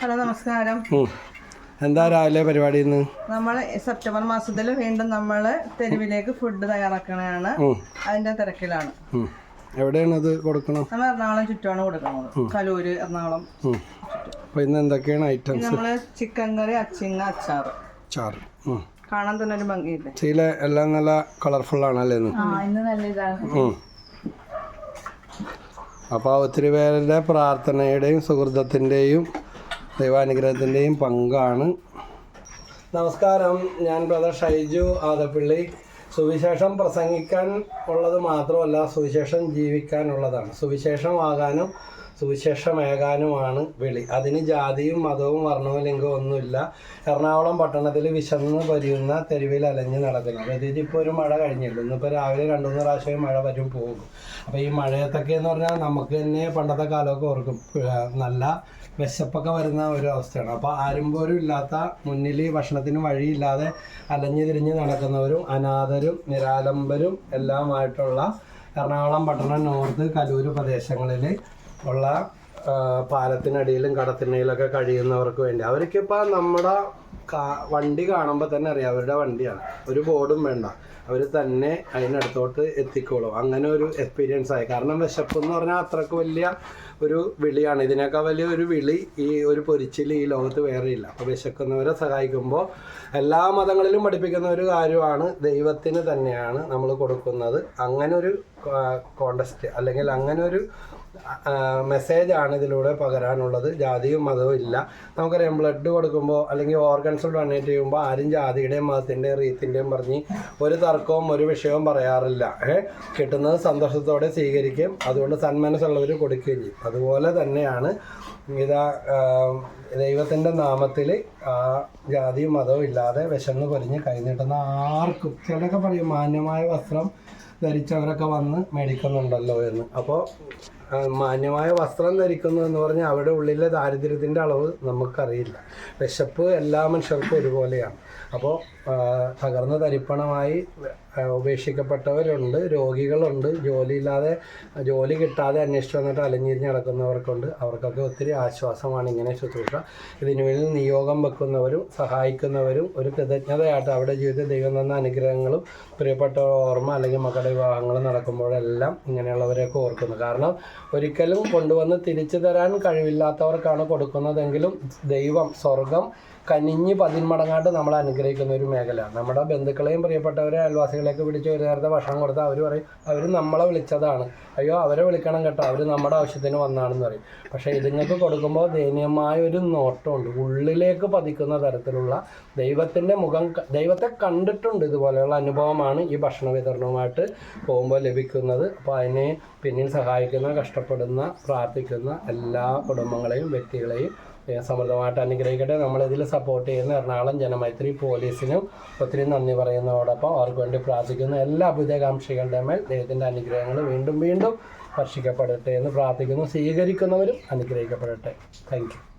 Hello നമസ്കാരം. എന്താ രാവിലെ പരിപാടി ഇന്ന്? നമ്മൾ സെപ്റ്റംബർ മാസത്തിൽ വീണ്ടും നമ്മൾ തെരുവിലേക്ക് ഫുഡ് തയ്യാറാക്കണതാണ്. അതിന്റെ തിരക്കിലാണ്. എവിടെയാണ് അത് കൊടുക്കണം നമ്മൾ എറണാകുളം ചുറ്റുമാണ് കൊടുക്കുന്നത്. കലൂര് എറണാകുളം. അപ്പോൾ ഇന്ന് എന്തൊക്കെയാണ് ഐറ്റംസ് നമ്മൾ ചിക്കൻ കറി അച്ചിങ്ങ അച്ചാറ്. ചാറ് ഉം. കാണാൻ തന്നെ ഒരു ഭംഗിയില്ലേ? ചീല എല്ലാം നല്ല കളർഫുൾ ആണല്ലേ ഇന്ന്? ആ ഇന്ന് നല്ല ഇതാണ്. ഉം. അപ്പോൾ ഒത്തിരി പേരുടെ പ്രാർത്ഥനയുടെയും സുഹൃത്തത്തിന്റെയും ദൈവാനുഗ്രഹത്തിന്റെയും പങ്കാണ്. നമസ്കാരം. ഞാൻ ബ്രദർ ഷൈജു ആദപ്പിള്ളി. സുവിശേഷം പ്രസംഗിക്കാൻ ഉള്ളത് മാത്രമല്ല സുവിശേഷം ജീവിക്കാനുള്ളതാണ്. സുവിശേഷമാകാനും സുവിശേഷമേകാനുമാണ് വിളി. അതിന് ജാതിയും മതവും വർണവും ലിംഗവും ഒന്നുമില്ല. എറണാകുളം പട്ടണത്തിൽ വിശന്ന് പരിയുന്ന തെരുവിൽ അലഞ്ഞ് നടക്കുന്നത് പ്രത്യേകിച്ച് ഒരു മഴ കഴിഞ്ഞില്ല ഇന്നിപ്പോൾ രാവിലെ രണ്ടു മൂന്ന് പ്രാവശ്യം മഴ വരും പോകും. അപ്പോൾ ഈ മഴയത്തൊക്കെ എന്ന് പറഞ്ഞാൽ നമുക്ക് തന്നെ പണ്ടത്തെ കാലമൊക്കെ ഓർക്കും. നല്ല വിശപ്പൊക്കെ വരുന്ന ഒരു അവസ്ഥയാണ്. അപ്പോൾ ആരും പോലും ഇല്ലാത്ത മുന്നിൽ ഭക്ഷണത്തിന് വഴിയില്ലാതെ അലഞ്ഞു തിരിഞ്ഞ് നടക്കുന്നവരും അനാഥരും നിരാലംബരും എല്ലാമായിട്ടുള്ള എറണാകുളം പട്ടണം നോർത്ത് കലൂര് പ്രദേശങ്ങളിൽ ഉള്ള പാലത്തിനടിയിലും കടത്തിനടിയിലൊക്കെ കഴിയുന്നവർക്ക് വേണ്ടി. അവർക്കിപ്പോൾ നമ്മുടെ വണ്ടി കാണുമ്പോൾ തന്നെ അറിയാം അവരുടെ വണ്ടിയാണ്. ഒരു ബോർഡും വേണ്ട. അവർ തന്നെ അതിനടുത്തോട്ട് എത്തിക്കോളും. അങ്ങനെ ഒരു എക്സ്പീരിയൻസ് ആയി. കാരണം വിശപ്പ് എന്ന് പറഞ്ഞാൽ അത്രയ്ക്ക് വലിയ ഒരു വിളിയാണ്. ഇതിനേക്കാൾ വലിയ ഒരു വിളി ഈ ഒരു പൊരിച്ചിൽ ഈ ലോകത്ത് വേറെ ഇല്ല. അപ്പോൾ വിശക്കുന്നവരെ സഹായിക്കുമ്പോൾ എല്ലാ മതങ്ങളിലും പഠിപ്പിക്കുന്ന ഒരു കാര്യമാണ് ദൈവത്തിന് തന്നെയാണ് നമ്മൾ കൊടുക്കുന്നത്. അങ്ങനെ ഒരു കോണ്ടസ്റ്റ് അല്ലെങ്കിൽ അങ്ങനെ ഒരു മെസ്സേജാണ് ഇതിലൂടെ പകരാനുള്ളത്. ജാതിയും മതവും ഇല്ല. നമുക്കറിയാം ബ്ലഡ് കൊടുക്കുമ്പോൾ അല്ലെങ്കിൽ ഓർഗൻസ് ഡൊണേറ്റ് ചെയ്യുമ്പോൾ ആരും ജാതിയുടെയും മതത്തിന്റെയും റീത്തിന്റെയും പറഞ്ഞ് ഒരു തർക്കവും ഒരു വിഷയവും പറയാറില്ല. കിട്ടുന്നത് സന്തോഷത്തോടെ സ്വീകരിക്കും. അതുകൊണ്ട് സന്മനസ്സുള്ളവർ കൊടുക്കുകയും ചെയ്യും. അതുപോലെ തന്നെയാണ് ഇതാ ദൈവത്തിന്റെ നാമത്തിൽ ആ ജാതിയും മതവും ഇല്ലാതെ വിശന്ന് പൊരിഞ്ഞ് കഴിഞ്ഞിട്ടുന്ന ആർക്കും ചിലരൊക്കെ പറയും മാന്യമായ വസ്ത്രം ധരിച്ചവരൊക്കെ വന്ന് മേടിക്കുന്നുണ്ടല്ലോ എന്ന്. അപ്പോൾ മാന്യമായ വസ്ത്രം ധരിക്കുന്നു എന്ന് പറഞ്ഞാൽ അവിടെ ഉള്ളിലെ ദാരിദ്ര്യത്തിന്റെ അളവ് നമുക്കറിയില്ല. വിശപ്പ് എല്ലാ മനുഷ്യർക്കും ഒരുപോലെയാണ്. അപ്പോൾ തകർന്ന തരിപ്പണമായി ഉപേക്ഷിക്കപ്പെട്ടവരുണ്ട് രോഗികളുണ്ട് ജോലിയില്ലാതെ ജോലി കിട്ടാതെ അന്വേഷിച്ച് വന്നിട്ട് അലഞ്ഞിരിഞ്ഞ് നടക്കുന്നവർക്കുണ്ട്. അവർക്കൊക്കെ ഒത്തിരി ആശ്വാസമാണ് ഇങ്ങനെ ശുശ്രൂഷ. ഇതിനു വേണ്ടി നിയോഗം വെക്കുന്നവരും സഹായിക്കുന്നവരും ഒരു കൃതജ്ഞതയായിട്ട് അവിടെ ജീവിതത്തിൽ ദൈവം തന്ന അനുഗ്രഹങ്ങളും പ്രിയപ്പെട്ട ഓർമ്മ അല്ലെങ്കിൽ മക്കളുടെ വിവാഹങ്ങൾ നടക്കുമ്പോഴെല്ലാം ഇങ്ങനെയുള്ളവരെയൊക്കെ ഓർക്കുന്നു. കാരണം ഒരിക്കലും കൊണ്ടുവന്ന് തിരിച്ചു തരാൻ കഴിവില്ലാത്തവർക്കാണ് കൊടുക്കുന്നതെങ്കിലും ദൈവം സ്വർഗം കനിഞ്ഞ് പതിന്മടങ്ങാണ്ട് നമ്മൾ അനുഗ്രഹിക്കുന്ന ഒരു മേഖല. നമ്മുടെ ബന്ധുക്കളെയും പ്രിയപ്പെട്ടവരെ അയൽവാസികളെയൊക്കെ പിടിച്ച് ഒരു നേരത്തെ ഭക്ഷണം കൊടുത്താൽ അവർ പറയും അവർ നമ്മളെ വിളിച്ചതാണ്. അയ്യോ അവരെ വിളിക്കണം കേട്ടോ. അവർ നമ്മുടെ ആവശ്യത്തിന് വന്നാണെന്ന് പറയും. പക്ഷേ ഇതുങ്ങൾക്ക് കൊടുക്കുമ്പോൾ ദയനീയമായ ഒരു നോട്ടമുണ്ട്. ഉള്ളിലേക്ക് പതിക്കുന്ന തരത്തിലുള്ള ദൈവത്തിന്റെ മുഖം ദൈവത്തെ കണ്ടിട്ടുണ്ട് ഇതുപോലെയുള്ള അനുഭവമാണ് ഈ ഭക്ഷണ വിതരണവുമായിട്ട് പോകുമ്പോൾ ലഭിക്കുന്നത്. അപ്പോൾ അതിനെ പിന്നിൽ സഹായിക്കുന്ന കഷ്ടപ്പെടുന്ന പ്രാർത്ഥിക്കുന്ന എല്ലാ കുടുംബങ്ങളെയും വ്യക്തികളെയും സമൃദ്ധമായിട്ട് അനുഗ്രഹിക്കട്ടെ. നമ്മളിതിൽ സപ്പോർട്ട് ചെയ്യുന്ന എറണാകുളം ജനമൈത്രി പോലീസിനും ഒത്തിരി നന്ദി പറയുന്നതോടൊപ്പം അവർക്ക് വേണ്ടി പ്രാർത്ഥിക്കുന്ന എല്ലാ അഭ്യുദയകാംക്ഷികളുടെ മേൽ ദൈവത്തിന്റെ അനുഗ്രഹങ്ങൾ വീണ്ടും വീണ്ടും വർഷിക്കപ്പെടട്ടെ എന്ന് പ്രാർത്ഥിക്കുന്നു. സ്വീകരിക്കുന്നവരും അനുഗ്രഹിക്കപ്പെടട്ടെ. താങ്ക്